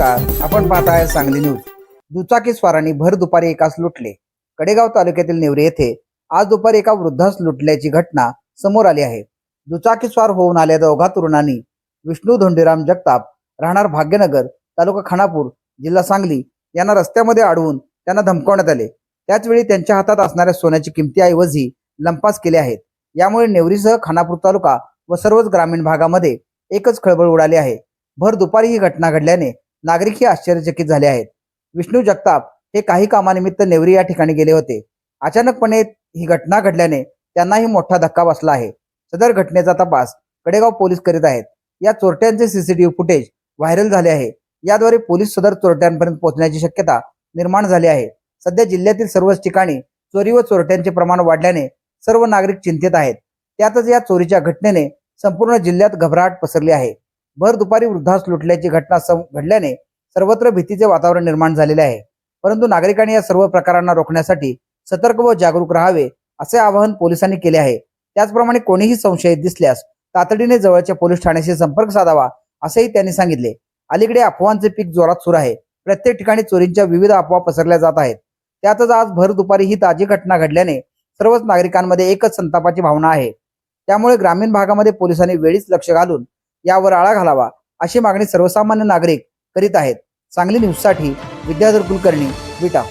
आपण पाहताय सांगली न्यूज दुचाकी स्वारांनी भर दुपारी एकास लुटले. कडेगाव तालुक्यातील नेवरे येथे आज दुपारी एका वृद्धास लुटल्याची घटना समोर आली आहे. दुचाकी स्वार होऊन आल्या दोघा तरुणांनी विष्णू धोंडीराम जगताप राहणार भाग्यनगर तालुका खानापूर जिल्हा सांगली यांना रस्त्यामध्ये अडवून त्यांना धमकावण्यात आले. त्याचवेळी त्यांच्या हातात असणाऱ्या सोन्याची किमतीऐवजी लंपास केले आहेत. यामुळे नेवरीसह खानापूर तालुका व सर्वच ग्रामीण भागामध्ये एकच खळबळ उडाली आहे. भर दुपारी ही घटना घडल्याने नागरिकही आश्चर्यचकित झाले आहेत. विष्णू जगताप हे काही कामानिमित्त नेवरी या ठिकाणी गेले होते. अचानकपणे ही घटना घडल्याने त्यांनाही मोठा धक्का बसला आहे. सदर घटनेचा तपास कडेगाव पोलीस करीत आहेत. या चोरट्यांचे सीसीटीव्ही फुटेज व्हायरल झाले आहे. याद्वारे पोलीस सदर चोरट्यांपर्यंत पोहोचण्याची शक्यता निर्माण झाली आहे. सध्या जिल्ह्यातील सर्वच ठिकाणी चोरी व चोरट्यांचे प्रमाण वाढल्याने सर्व नागरिक चिंतेत आहेत. त्यातच या चोरीच्या घटनेने संपूर्ण जिल्ह्यात घबराट पसरली आहे. भर दुपारी वृद्धास लुटल्याची घटना घडल्याने सर्वत्र भीतीचे वातावरण निर्माण झालेले आहे. परंतु नागरिकांनी या सर्व प्रकारांना रोखण्यासाठी सतर्क व जागरूक राहावे असे आवाहन पोलिसांनी केले आहे. त्याचप्रमाणे कोणीही संशयित दिसल्यास तातडीने जवळच्या पोलीस ठाण्याशी संपर्क साधावा असेही त्यांनी सांगितले. अलीकडे अफवांचे पीक जोरात सुरू आहे. प्रत्येक ठिकाणी चोरींच्या विविध अफवा पसरल्या जात आहेत. त्यातच आज भर दुपारी ही ताजी घटना घडल्याने सर्वच नागरिकांमध्ये एकच संतापाची भावना आहे. त्यामुळे ग्रामीण भागामध्ये पोलिसांनी वेळीच लक्ष घालून यावर आळा घालावा अशी मागणी सर्वसामान्य नागरिक करीत आहेत. सांगली न्यूजसाठी विद्याधर कुलकर्णी विटा.